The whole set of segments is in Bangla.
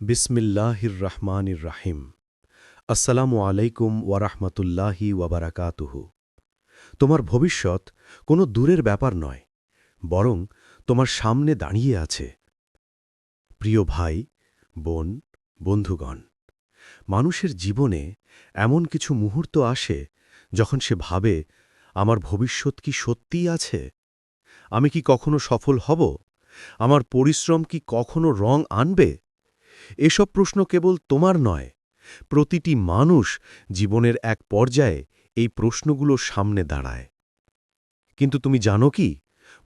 বিসমিল্লাহির রহমানির রাহিম আসসালামু আলাইকুম ওয়ারাহমাতুল্লাহি ওয়াবারাকাতুহু। তোমার ভবিষ্যৎ কোনো দূরের ব্যাপার নয়, বরং তোমার সামনে দাঁড়িয়ে আছে। প্রিয় ভাই, বোন, বন্ধুগণ, মানুষের জীবনে এমন কিছু মুহূর্ত আসে যখন সে ভাবে, আমার ভবিষ্যৎ কি সত্যিই আছে? আমি কি কখনো সফল হব? আমার পরিশ্রম কি কখনো রং আনবে? এসব প্রশ্ন কেবল তোমার নয়, প্রতিটি মানুষ জীবনের এক পর্যায়ে এই প্রশ্নগুলো সামনে দাঁড়ায়। কিন্তু তুমি জানো কি,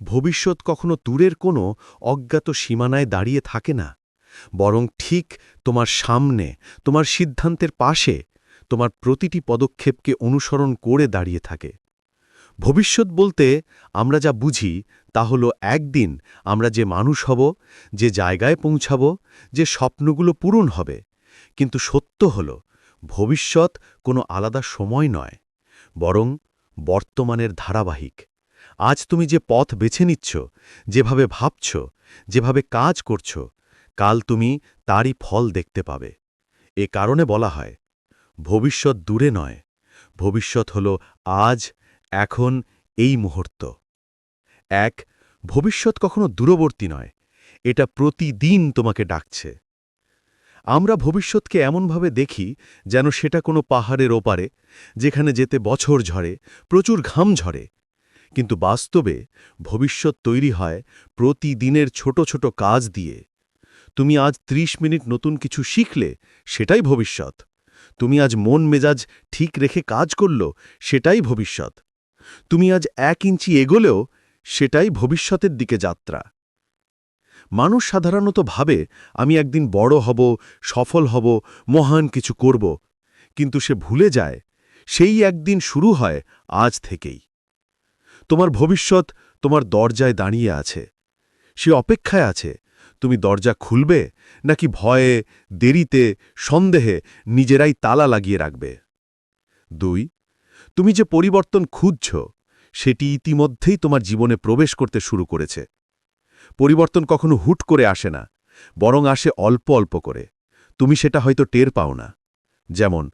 ভবিষ্যৎ কখনো দূরের কোনো অজ্ঞাত সীমানায় দাঁড়িয়ে থাকে না, বরং ঠিক তোমার সামনে, তোমার সিদ্ধান্তের পাশে তোমার প্রতিটি পদক্ষেপকে অনুসরণ করে দাঁড়িয়ে থাকে। ভবিষ্যৎ বলতে আমরা যা বুঝি তা হল একদিন আমরা যে মানুষ হব, যে জায়গায় পৌঁছাব, যে স্বপ্নগুলো পূরণ হবে। কিন্তু সত্য হল, ভবিষ্যৎ কোনো আলাদা সময় নয়, বরং বর্তমানের ধারাবাহিক। আজ তুমি যে পথ বেছে নিচ্ছ, যেভাবে ভাবছ, যেভাবে কাজ করছ, কাল তুমি তারই ফল দেখতে পাবে। এ কারণে বলা হয়, ভবিষ্যৎ দূরে নয়, ভবিষ্যৎ হল আজ এখন এই মুহূর্ত। এক, ভবিষ্যৎ কখনো দূরবর্তী নয়, এটা প্রতিদিন তোমাকে ডাকছে। আমরা ভবিষ্যৎকে এমনভাবে দেখি যেন সেটা কোনো পাহাড়ের ওপারে, যেখানে যেতে বছর ঝরে, প্রচুর ঘাম ঝরে। কিন্তু বাস্তবে ভবিষ্যৎ তৈরি হয় প্রতিদিনের ছোট ছোট কাজ দিয়ে। তুমি আজ ৩০ মিনিট নতুন কিছু শিখলে, সেটাই ভবিষ্যৎ। তুমি আজ মন মেজাজ ঠিক রেখে কাজ করল, সেটাই ভবিষ্যৎ। তুমি আজ এক ইঞ্চি এগোলেও সেটাই ভবিষ্যতের দিকে যাত্রা। মানুষ সাধারণত ভাবে, আমি একদিন বড় হব, সফল হব, মহান কিছু করব, কিন্তু সে ভুলে যায়, সেই একদিন শুরু হয় আজ থেকেই। তোমার ভবিষ্যৎ তোমার দরজায় দাঁড়িয়ে আছে। সে অপেক্ষায় আছে, তুমি দরজা খুলবে নাকি ভয়ে, দেরিতে, সন্দেহে নিজেরাই তালা লাগিয়ে রাখবে? দুই তুমি যে পরিবর্তন খুঁজছ, সেটি ইতিমধ্যেই তোমার জীবনে প্রবেশ করতে শুরু করেছে। পরিবর্তন কখনো হুট করে আসে না, বরং আসে অল্প অল্প করে। তুমি সেটা হয়তো টের পাও না। যেমন,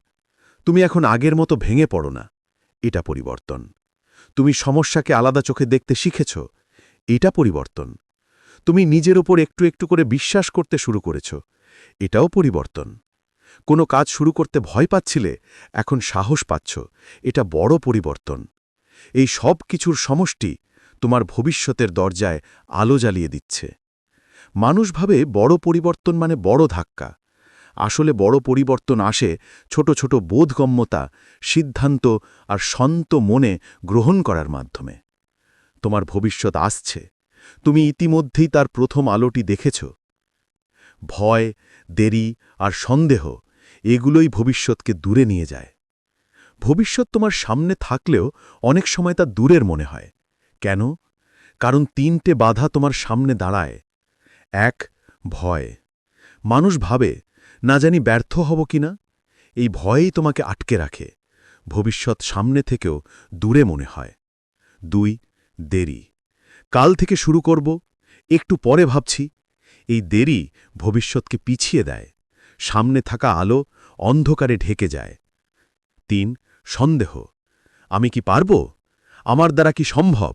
তুমি এখন আগের মতো ভেঙে পড়ো না। এটা পরিবর্তন। তুমি সমস্যাকে আলাদা চোখে দেখতে শিখেছ। এটা পরিবর্তন। তুমি নিজের ওপর একটু একটু করে বিশ্বাস করতে শুরু করেছ। এটাও পরিবর্তন। কোনো কাজ শুরু করতে ভয় পাচ্ছিলে, এখন সাহস পাচ্ছ। এটা বড় পরিবর্তন। এই সব কিছুর সমষ্টি তোমার ভবিষ্যতের দরজায় আলো জ্বালিয়ে দিচ্ছে। মানুষ ভাবে বড় পরিবর্তন মানে বড় ধাক্কা। আসলে বড় পরিবর্তন আসে ছোট ছোট বোধগম্যতা, সিদ্ধান্ত আর সন্ত মনে গ্রহণ করার মাধ্যমে। তোমার ভবিষ্যৎ আসছে। তুমি ইতিমধ্যেই তার প্রথম আলোটি দেখেছ। ভয়, দেরি আর সন্দেহ, এগুলোই ভবিষ্যৎকে দূরে নিয়ে যায়। ভবিষ্যৎ তোমার সামনে থাকলেও অনেক সময় তা দূরের মনে হয়। কেন? কারণ তিনটে বাধা তোমার সামনে দাঁড়ায়। এক, ভয়। মানুষ ভাবে, না জানি ব্যর্থ হব কিনা? এই ভয়েই তোমাকে আটকে রাখে। ভবিষ্যৎ সামনে থেকেও দূরে মনে হয়। দুই, দেরি। কাল থেকে শুরু করব, একটু পরে ভাবছি। এই দেরি ভবিষ্যৎকে পিছিয়ে দেয়। সামনে থাকা আলো অন্ধকারে ঢেকে যায়। তিন, সন্দেহ। আমি কি পারব? আমার দ্বারা কি সম্ভব?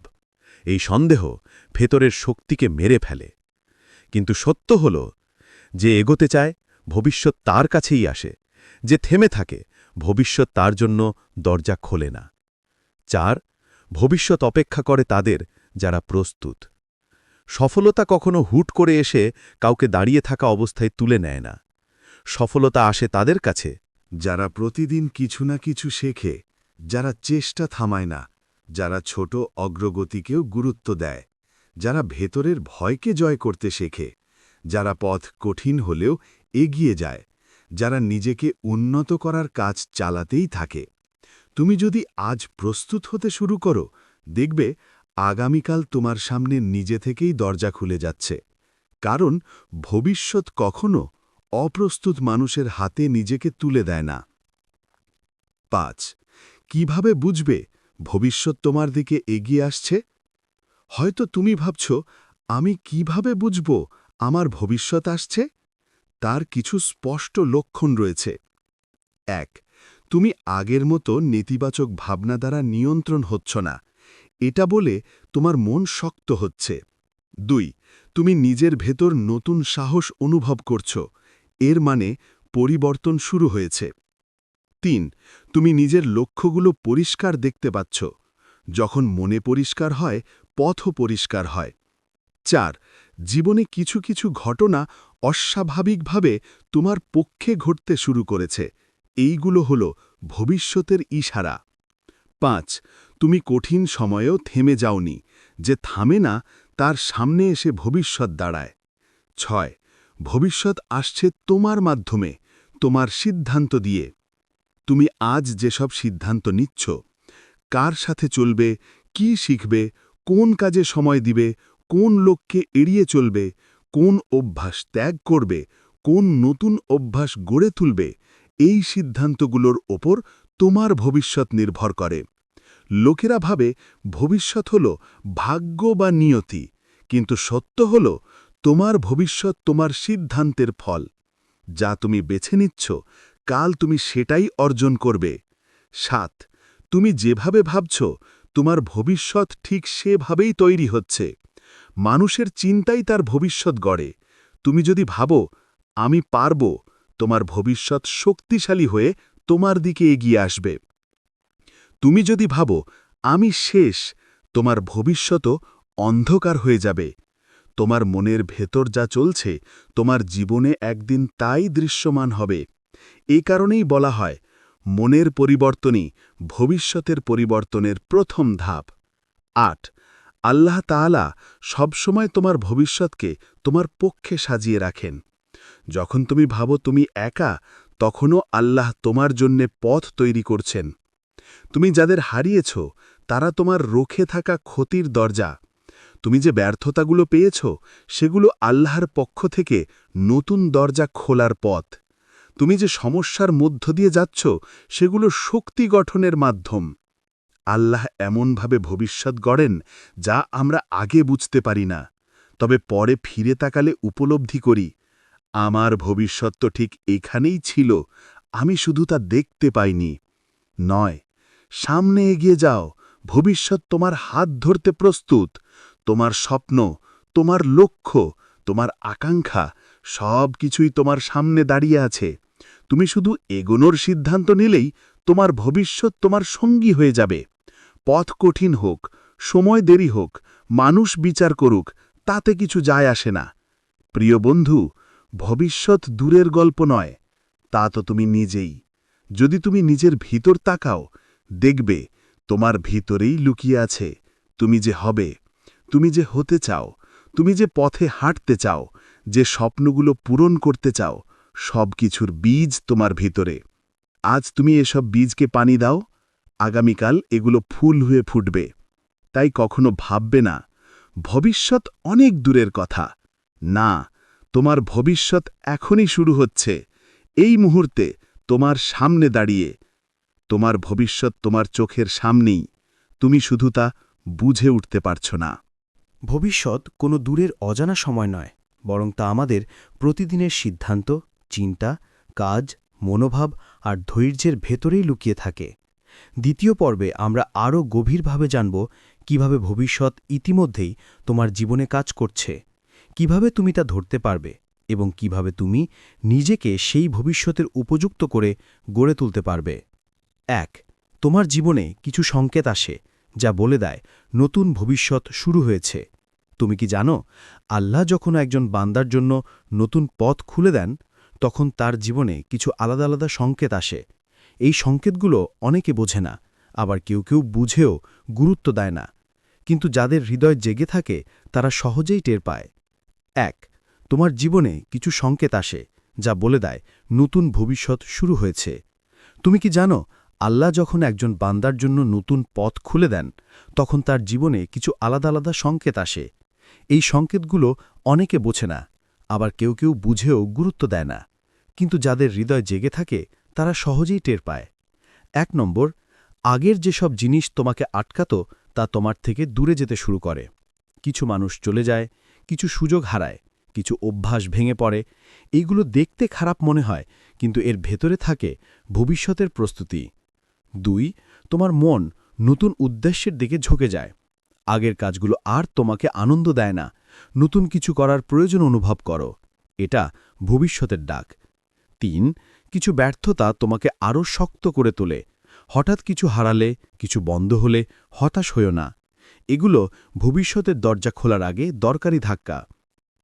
এই সন্দেহ ভেতরের শক্তিকে মেরে ফেলে। কিন্তু সত্য হল, যে এগোতে চায়, ভবিষ্যৎ তার কাছেই আসে। যে থেমে থাকে, ভবিষ্যৎ তার জন্য দরজা খোলে না। চার, ভবিষ্যৎ অপেক্ষা করে তাদের যারা প্রস্তুত। সফলতা কখনো হুট করে এসে কাউকে দাঁড়িয়ে থাকা অবস্থায় তুলে নেয় না। সফলতা আসে তাদের কাছে। যারা প্রতিদিন কিছু না কিছু শেখে, যারা চেষ্টা থামায় না, যারা ছোট অগ্রগতিকেও গুরুত্ব দেয়, যারা ভেতরের ভয়কে জয় করতে শেখে, যারা পথ কঠিন হলেও এগিয়ে যায়, যারা নিজেকে উন্নত করার কাজ চালাতেই থাকে। তুমি যদি আজ প্রস্তুত হতে শুরু করো, দেখবে আগামীকাল তোমার সামনে নিজে থেকেই দরজা খুলে যাচ্ছে। কারণ ভবিষ্যৎ কখনো অপ্রস্তুত মানুষের হাতে নিজেকে তুলে দেয় না। পাঁচ, কীভাবে বুঝবে ভবিষ্যৎ তোমার দিকে এগিয়ে আসছে? হয়তো তুমি ভাবছ, আমি কীভাবে বুঝব আমার ভবিষ্যৎ আসছে? তার কিছু স্পষ্ট লক্ষণ রয়েছে। এক, তুমি আগের মতো নেতিবাচক ভাবনা দ্বারা নিয়ন্ত্রণ হচ্ছ না। এটা বলে তোমার মন শক্ত হচ্ছে। দুই, তুমি নিজের ভেতর নতুন সাহস অনুভব করছ। এর মানে পরিবর্তন শুরু হয়েছে। তিন, তুমি নিজের লক্ষ্যগুলো পরিষ্কার দেখতে পাচ্ছ। যখন মনে পরিষ্কার হয়, পথও পরিষ্কার হয়। চার, জীবনে কিছু কিছু ঘটনা অস্বাভাবিকভাবে তোমার পক্ষে ঘটতে শুরু করেছে। এইগুলো হল ভবিষ্যতের ইশারা। পাঁচ, তুমি কঠিন সময়েও থেমে যাওনি, যে থামে না তার সামনে এসে ভবিষ্যৎ দাঁড়ায়। ছয়, ভবিষ্যৎ আসছে তোমার মাধ্যমে, তোমার সিদ্ধান্ত দিয়ে। তুমি আজ যেসব সিদ্ধান্ত নিচ্ছ, কার সাথে চলবে, কি শিখবে, কোন কাজে সময় দিবে, কোন লোককে এড়িয়ে চলবে, কোন অভ্যাস ত্যাগ করবে, কোন নতুন অভ্যাস গড়ে তুলবে, এই সিদ্ধান্তগুলোর ওপর তোমার ভবিষ্যৎ নির্ভর করে। লোকেরা ভাবে, ভবিষ্যৎ হল ভাগ্য বা নিয়তি, কিন্তু সত্য হল তোমার ভবিষ্যৎ তোমার সিদ্ধান্তের ফল। যা তুমি বেছে নিচ্ছ, কাল তুমি সেটাই অর্জন করবে। সাত, তুমি যেভাবে ভাবছ, তোমার ভবিষ্যৎ ঠিক সেভাবেই তৈরি হচ্ছে। মানুষের চিন্তাই তার ভবিষ্যৎ গড়ে। তুমি যদি ভাবো, আমি পারব, তোমার ভবিষ্যৎ শক্তিশালী হয়ে তোমার দিকে এগিয়ে আসবে। তুমি যদি ভাবো, আমি শেষ, তোমার ভবিষ্যতও অন্ধকার হয়ে যাবে। তোমার মনের ভেতর যা চলছে, তোমার জীবনে একদিন তাই দৃশ্যমান হবে। এ কারণেই বলা হয়, মনের পরিবর্তনই ভবিষ্যতের পরিবর্তনের প্রথম ধাপ। আট, আল্লাহ তাআলা সবসময় তোমার ভবিষ্যৎকে তোমার পক্ষে সাজিয়ে রাখেন। যখন তুমি ভাবো তুমি একা তখনও আল্লাহ তোমার জন্যে পথ তৈরি করছেন। তুমি যাদের হারিয়েছ, তারা তোমার রোখে থাকা ক্ষতির দরজা। তুমি যে ব্যর্থতাগুলো পেয়েছ, সেগুলো আল্লাহর পক্ষ থেকে নতুন দরজা খোলার পথ। তুমি যে সমস্যার মধ্য দিয়ে যাচ্ছ, সেগুলো শক্তি গঠনের মাধ্যম। আল্লাহ এমনভাবে ভবিষ্যৎ গড়েন, যা আমরা আগে বুঝতে পারি না। তবে পরে ফিরে তাকালে উপলব্ধি করি আমার ভবিষ্যৎ তো ঠিক এখানেই ছিল, আমি শুধু তা দেখতে পাইনি। নয়, সামনে এগিয়ে যাও, ভবিষ্যৎ তোমার হাত ধরতে প্রস্তুত, তোমার স্বপ্ন, তোমার লক্ষ্য, তোমার আকাঙ্ক্ষা সব কিছুই তোমার সামনে দাঁড়িয়ে আছে। তুমি শুধু এগোনোর সিদ্ধান্ত নিলেই তোমার ভবিষ্যৎ তোমার সঙ্গী হয়ে যাবে। পথ কঠিন হোক, সময় দেরি হোক, মানুষ বিচার করুক, তাতে কিছু যায় আসে না। প্রিয় বন্ধু ভবিষ্যৎ দূরের গল্প নয়, তা তো তুমি নিজেই। যদি তুমি নিজের ভিতর তাকাও, দেখবে তোমার ভিতরেই লুকিয়ে আছে, তুমি যে হবে, তুমি যে হতে চাও, তুমি যে পথে হাঁটতে চাও, যে স্বপ্নগুলো পূরণ করতে চাও, সব কিছুর বীজ তোমার ভিতরে। আজ তুমি এসব বীজকে পানি দাও, আগামীকাল এগুলো ফুল হয়ে ফুটবে। তাই কখনো ভাববে না, ভবিষ্যৎ অনেক দূরের কথা। না তোমার ভবিষ্যৎ এখনই শুরু হচ্ছে। এই মুহূর্তে তোমার সামনে দাঁড়িয়ে, তোমার ভবিষ্যৎ তোমার চোখের সামনেই। তুমি শুধু তা বুঝে উঠতে পারছ না। ভবিষ্যৎ কোনো দূরের অজানা সময় নয়, বরং তা আমাদের প্রতিদিনের সিদ্ধান্ত, চিন্তা, কাজ, মনোভাব আর ধৈর্যের ভেতরেই লুকিয়ে থাকে। দ্বিতীয় পর্বে আমরা আরও গভীরভাবে জানব কীভাবে ভবিষ্যৎ ইতিমধ্যেই তোমার জীবনে কাজ করছে। কীভাবে তুমি তা ধরতে পারবে এবং কীভাবে তুমি নিজেকে সেই ভবিষ্যতের উপযুক্ত করে গড়ে তুলতে পারবে? এক, তোমার জীবনে কিছু সংকেত আসে যা বলে দেয়, নতুন ভবিষ্যৎ শুরু হয়েছে। তুমি কি জানো, আল্লাহ যখন একজন বান্দার জন্য নতুন পথ খুলে দেন, তখন তার জীবনে কিছু আলাদা আলাদা সংকেত আসে। এই সংকেতগুলো অনেকে বোঝে না, আবার কেউ কেউ বুঝেও গুরুত্ব দেয় না। কিন্তু যাদের হৃদয় জেগে থাকে, তারা সহজেই টের পায়। এক, তোমার জীবনে কিছু সংকেত আসে যা বলে দেয়, নতুন ভবিষ্যৎ শুরু হয়েছে। তুমি কি জানো, আল্লাহ যখন একজন বান্দার জন্য নতুন পথ খুলে দেন, তখন তার জীবনে কিছু আলাদা আলাদা সংকেত আসে। এই সংকেতগুলো অনেকে বোঝে না, আবার কেউ কেউ বুঝেও গুরুত্ব দেয় না। কিন্তু যাদের হৃদয় জেগে থাকে, তারা সহজেই টের পায়। এক নম্বর, আগের যেসব জিনিস তোমাকে আটকাত, তা তোমার থেকে দূরে যেতে শুরু করে। কিছু মানুষ চলে যায় কিছু সুযোগ হারায়, কিছু অভ্যাস ভেঙে পড়ে এইগুলো দেখতে খারাপ মনে হয়, কিন্তু এর ভেতরে থাকে ভবিষ্যতের প্রস্তুতি। দুই, তোমার মন নতুন উদ্দেশ্যের দিকে ঝুঁকে যায়। আগের কাজগুলো আর তোমাকে আনন্দ দেয় না, নতুন কিছু করার প্রয়োজন অনুভব করো, এটা ভবিষ্যতের ডাক। তিন, কিছু ব্যর্থতা তোমাকে আরও শক্ত করে তোলে, হঠাৎ কিছু হারালে, কিছু বন্ধ হলে হতাশ হইও না। এগুলো ভবিষ্যতের দরজা খোলার আগে দরকারি ধাক্কা।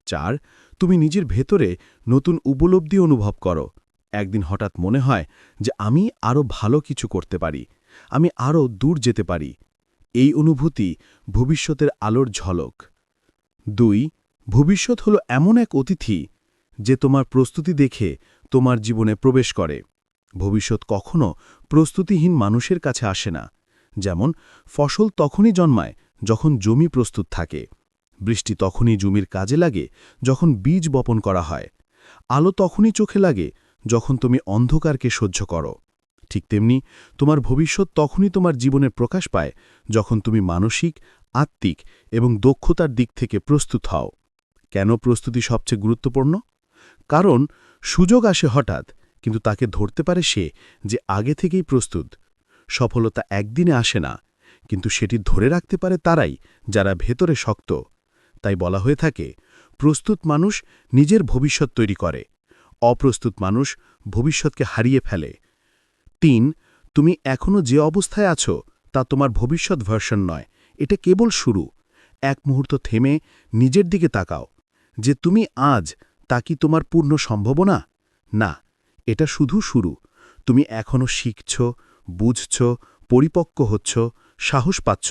চার, তুমি নিজের ভেতরে নতুন উপলব্ধি অনুভব করো। একদিন হঠাৎ মনে হয় যে আমি আরও ভালো কিছু করতে পারি, আমি আরও দূর যেতে পারি। এই অনুভূতি ভবিষ্যতের আলোর ঝলক। দুই, ভবিষ্যৎ হলো এমন এক অতিথি যে তোমার প্রস্তুতি দেখে তোমার জীবনে প্রবেশ করে। ভবিষ্যৎ কখনো প্রস্তুতিহীন মানুষের কাছে আসে না। যেমন, ফসল তখনই জন্মায় যখন জমি প্রস্তুত থাকে। বৃষ্টি তখনই জমির কাজে লাগে, যখন বীজ বপন করা হয়। আলো তখনই চোখে লাগে, যখন তুমি অন্ধকারকে সহ্য করো। ঠিক তেমনি তোমার ভবিষ্যৎ তখনই তোমার জীবনে প্রকাশ পায়, যখন তুমি মানসিক, আত্মিক এবং দক্ষতার দিক থেকে প্রস্তুত হও। কেন প্রস্তুতি সবচেয়ে গুরুত্বপূর্ণ? কারণ সুযোগ আসে হঠাৎ, কিন্তু তাকে ধরতে পারে সে যে আগে থেকেই প্রস্তুত। সফলতা একদিনে আসে না কিন্তু সেটি ধরে রাখতে পারে তারাই যারা ভেতরে শক্ত। তাই বলা হয়ে থাকে, প্রস্তুত মানুষ নিজের ভবিষ্যৎ তৈরি করে, অপ্রস্তুত মানুষ ভবিষ্যৎকে হারিয়ে ফেলে। তিন, তুমি এখনও যে অবস্থায় আছো তা তোমার ভবিষ্যৎ ভার্সন নয়, এটা কেবল শুরু। এক মুহূর্ত থেমে নিজের দিকে তাকাও, যে তুমি আজ তা কি তোমার পূর্ণ সম্ভাবনা? না, এটা শুধু শুরু। তুমি এখনও শিখছ, বুঝছ, পরিপক্ক হচ্ছ সাহস পাচ্ছ।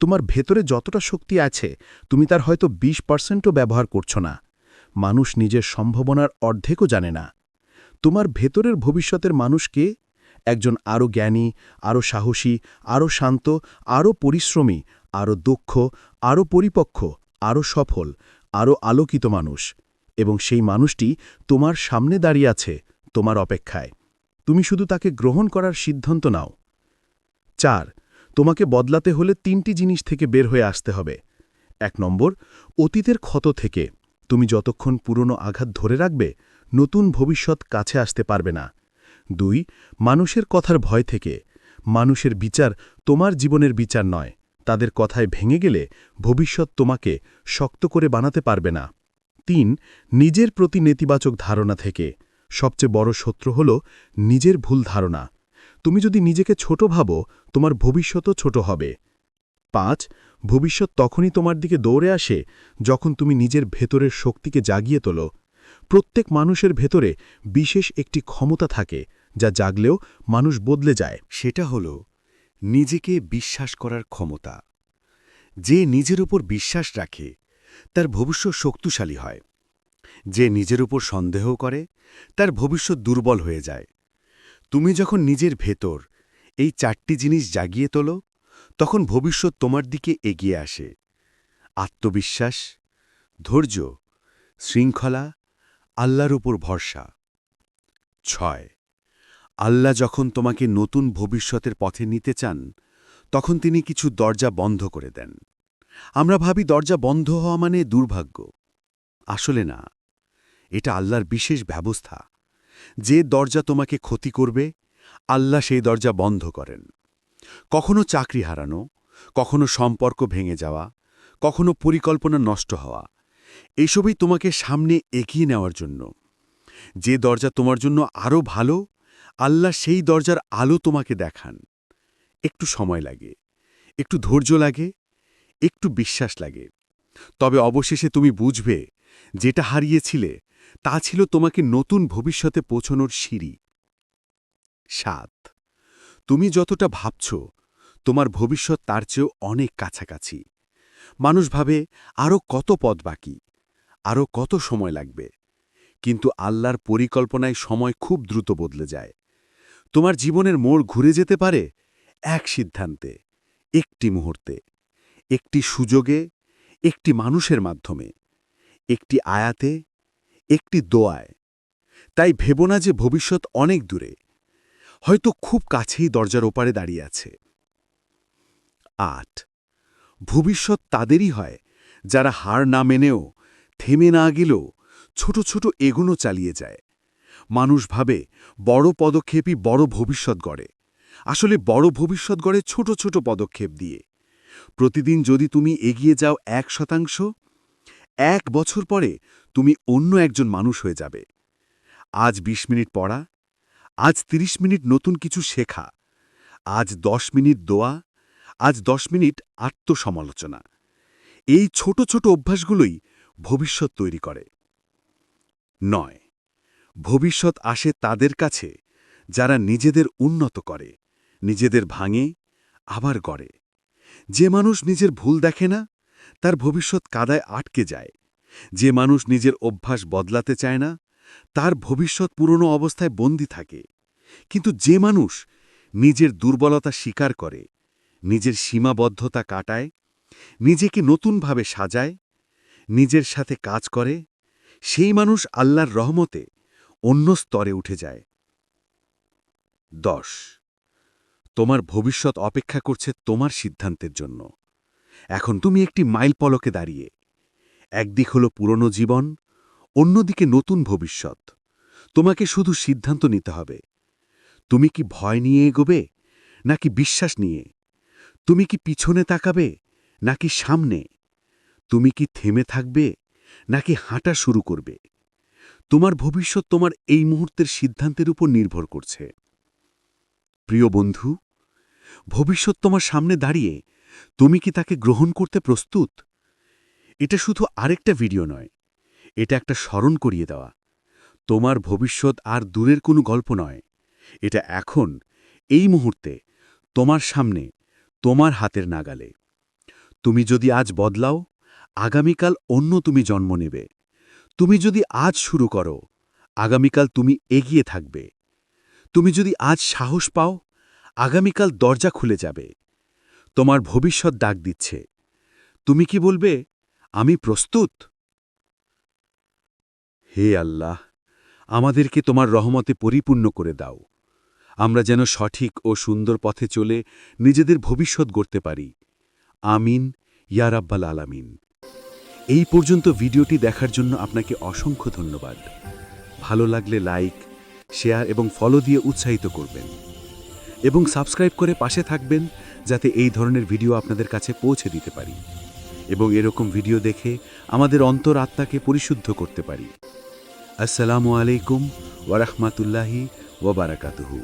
তোমার ভেতরে যতটা শক্তি আছে, তুমি তার হয়তো বিশ পার্সেন্টও ব্যবহার করছ না। মানুষ নিজের সম্ভাবনার অর্ধেকও জানে না। তোমার ভেতরের ভবিষ্যতের মানুষকে একজন আরও জ্ঞানী আরও সাহসী আরও শান্ত আরও পরিশ্রমী আরও দক্ষ আরও পরিপক্ক আরও সফল আরও আলোকিত মানুষ। এবং সেই মানুষটি তোমার সামনে দাঁড়িয়ে আছে, তোমার অপেক্ষায়। তুমি শুধু তাকে গ্রহণ করার সিদ্ধান্ত নাও। চার তোমাকে বদলাতে হলে তিনটি জিনিস থেকে বের হয়ে আসতে হবে। এক নম্বর, অতীতের ক্ষত থেকে। তুমি যতক্ষণ পুরনো আঘাত ধরে রাখবে, নতুন ভবিষ্যৎ কাছে আসতে পারবে না। দুই, মানুষের কথার ভয় থেকে। মানুষের বিচার তোমার জীবনের বিচার নয়। তাদের কথায় ভেঙে গেলে ভবিষ্যৎ তোমাকে শক্ত করে বানাতে পারবে না। তিন, নিজের প্রতি নেতিবাচক ধারণা থেকে। সবচেয়ে বড় শত্রু হল নিজের ভুল ধারণা। তুমি যদি নিজেকে ছোট ভাবো, তোমার ভবিষ্যতও ছোট হবে। পাঁচ, ভবিষ্যৎ তখনই তোমার দিকে দৌড়ে আসে যখন তুমি নিজের ভেতরের শক্তিকে জাগিয়ে তোলো। প্রত্যেক মানুষের ভেতরে বিশেষ একটি ক্ষমতা থাকে, যা জাগলেও মানুষ বদলে যায়। সেটা হল নিজেকে বিশ্বাস করার ক্ষমতা। যে নিজের উপর বিশ্বাস রাখে, তার ভবিষ্যৎ শক্তিশালী হয়। যে নিজের উপর সন্দেহ করে, তার ভবিষ্যৎ দুর্বল হয়ে যায়। তুমি যখন নিজের ভেতর এই চারটি জিনিস জাগিয়ে তোলো, তখন ভবিষ্যৎ তোমার দিকে এগিয়ে আসে। আত্মবিশ্বাস, ধৈর্য, শৃঙ্খলা, আল্লাহর উপর ভরসা। ছয়, আল্লাহ যখন তোমাকে নতুন ভবিষ্যতের পথে নিতে চান, তখন তিনি কিছু দরজা বন্ধ করে দেন। আমরা ভাবি দরজা বন্ধ হওয়া মানে দুর্ভাগ্য। আসলে না, এটা আল্লাহর বিশেষ ব্যবস্থা। যে দরজা তোমাকে ক্ষতি করবে, আল্লাহ সেই দরজা বন্ধ করেন। কখনো চাকরি হারানো, কখনো সম্পর্ক ভেঙে যাওয়া, কখনো পরিকল্পনা নষ্ট হওয়া, এসবই তোমাকে সামনে এগিয়ে নেওয়ার জন্য। যে দরজা তোমার জন্য আরও ভালো, আল্লাহ সেই দরজার আলো তোমাকে দেখান। একটু সময় লাগে, একটু ধৈর্য লাগে, একটু বিশ্বাস লাগে। তবে অবশেষে তুমি বুঝবে যেটা হারিয়েছিলে, তা ছিল তোমাকে নতুন ভবিষ্যতে পৌঁছনোর সিঁড়ি। সাত, তুমি যতটা ভাবছ, তোমার ভবিষ্যৎ তার চেয়েও অনেক কাছাকাছি। মানুষ ভাবে আরও কত পথ বাকি আরও কত সময় লাগবে, কিন্তু আল্লাহর পরিকল্পনায় সময় খুব দ্রুত বদলে যায়। তোমার জীবনের মোড় ঘুরে যেতে পারে এক সিদ্ধান্তে, একটি মুহূর্তে, একটি সুযোগে, একটি মানুষের মাধ্যমে। একটি আয়াতে, একটি দোয়ায়। তাই ভেব না যে ভবিষ্যৎ অনেক দূরে। হয়তো খুব কাছেই দরজার ওপারে দাঁড়িয়ে আছে। আট। ভবিষ্যৎ তাদেরই হয়, যারা হার না মেনেও, থেমে না গেলেও ছোট ছোট এগুনো চালিয়ে যায়। মানুষ ভাবে, বড় পদক্ষেপই বড় ভবিষ্যৎ গড়ে। আসলে বড় ভবিষ্যৎ গড়ে ছোট ছোট পদক্ষেপ দিয়ে। প্রতিদিন যদি তুমি এগিয়ে যাও এক শতাংশ এক বছর পরে তুমি অন্য একজন মানুষ হয়ে যাবে। আজ ২০ মিনিট পড়া, আজ ৩০ মিনিট নতুন কিছু শেখা, আজ ১০ মিনিট দোয়া, আজ ১০ মিনিট আত্মসমালোচনা। এই ছোট ছোট অভ্যাসগুলোই ভবিষ্যৎ তৈরি করে। নয়, ভবিষ্যৎ আসে তাদের কাছে যারা নিজেদের উন্নত করে, নিজেদের ভাঙে, আবার গড়ে। যে মানুষ নিজের ভুল দেখে না তার ভবিষ্যৎ কাদায় আটকে যায়। যে মানুষ নিজের অভ্যাস বদলাতে চায় না, তার ভবিষ্যৎ পুরনো অবস্থায় বন্দী থাকে। কিন্তু যে মানুষ নিজের দুর্বলতা স্বীকার করে, নিজের সীমাবদ্ধতা কাটায়, নিজেকে নতুনভাবে সাজায়, নিজের সাথে কাজ করে, সেই মানুষ আল্লাহর রহমতে অন্য স্তরে উঠে যায়। দশ। তোমার ভবিষ্যৎ অপেক্ষা করছে তোমার সিদ্ধান্তের জন্য। এখন তুমি একটি মাইল পলকে দাঁড়িয়ে। একদিক হলো পুরনো জীবন, অন্যদিকে নতুন ভবিষ্যৎ। তোমাকে শুধু সিদ্ধান্ত নিতে হবে। তুমি কি ভয় নিয়ে এগোবে, নাকি বিশ্বাস নিয়ে? তুমি কি পিছনে তাকাবে, নাকি সামনে? তুমি কি থেমে থাকবে, নাকি হাঁটা শুরু করবে? তোমার ভবিষ্যৎ তোমার এই মুহূর্তের সিদ্ধান্তের উপর নির্ভর করছে। প্রিয় বন্ধু, ভবিষ্যৎ তোমার সামনে দাঁড়িয়ে তুমি কি তাকে গ্রহণ করতে প্রস্তুত? এটা শুধু আরেকটা ভিডিও নয়, এটা একটা স্মরণ করিয়ে দেওয়া। তোমার ভবিষ্যৎ আর দূরের কোনো গল্প নয়, এটা এখন, এই মুহূর্তে, তোমার সামনে, তোমার হাতের নাগালে। তুমি যদি আজ বদলাও, আগামীকাল অন্য তুমি জন্ম নেবে। তুমি যদি আজ শুরু করো, আগামীকাল তুমি এগিয়ে থাকবে। তুমি যদি আজ সাহস পাও, আগামীকাল দরজা খুলে যাবে। তোমার ভবিষ্যৎ ডাক দিচ্ছে। তুমি কি বলবে, আমি প্রস্তুত হে আল্লাহ, আমাদেরকে তোমার রহমতে পরিপূর্ণ করে দাও। আমরা যেন সঠিক ও সুন্দর পথে চলে নিজেদের ভবিষ্যৎ গড়তে পারি। আমিন ইয়ারাব্বাল আলামিন। এই পর্যন্ত ভিডিওটি দেখার জন্য আপনাকে অসংখ্য ধন্যবাদ। ভালো লাগলে লাইক, শেয়ার এবং ফলো দিয়ে উৎসাহিত করবেন। এবং সাবস্ক্রাইব করে পাশে থাকবেন যাতে এই ধরনের ভিডিও আপনাদের কাছে পৌঁছে দিতে পারি এবং এরকম ভিডিও দেখে আমাদের অন্তর আত্মাকে পরিশুদ্ধ করতে পারি। আসসালামু আলাইকুম ওয়ারহমাতুল্লাহি ওবারাকাতুহু